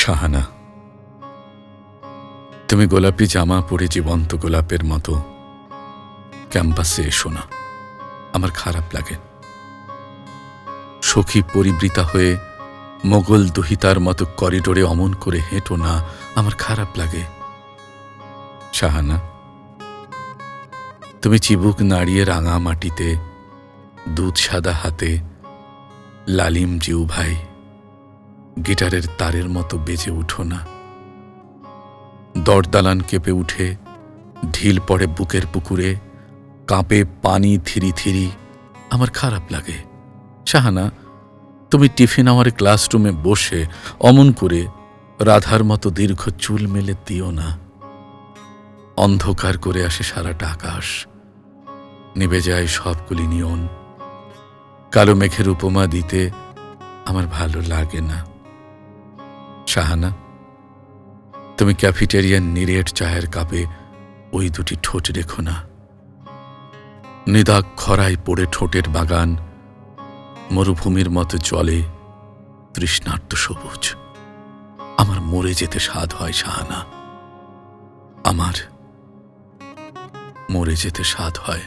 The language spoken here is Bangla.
শাহানা, তুমি গোলাপি জামা পরে জীবন্ত গোলাপের মতো ক্যাম্পাসে এসো না। আমার খারাপ লাগে। সখী পরিবৃতা হয়ে মোগল দুহিতার মতো করিডোরে অমন করে হেঁটো না, আমার খারাপ লাগে। শাহানা, তুমি চিবুক নাড়িয়ে রাঙা মাটিতে, দুধ সাদা হাতে, লালিম জিউ ভাই গিটারের তারের মতো বেজে উঠো না। দরদালান কেঁপে উঠে, ঢিল পড়ে বুকের পুকুরে, কাঁপে পানি থিরি থিরি। আমার খারাপ লাগে। শাহানা, তুমি টিফিন আমার ক্লাসরুমে বসে অমন করে রাধার মতো দীর্ঘ চুল মেলে দিও না। অন্ধকার করে আসে সারাটা আকাশ। নিভে যায় সবগুলি নিয়ন। কালো মেঘের উপমা দিতে আমার ভালো লাগে না। শাহানা তুমি ক্যাফিটেরিয়ান নিরেট চায়ের কাপে ওই দুটি ঠোঁট রেখো না। নিদাক খরায় পড়ে ঠোঁটের বাগান, মরুভূমির মতো জলে তৃষ্ণার্ত সবুজ। আমার মরে যেতে স্বাদ হয় শাহানা আমার মরে যেতে স্বাদ হয়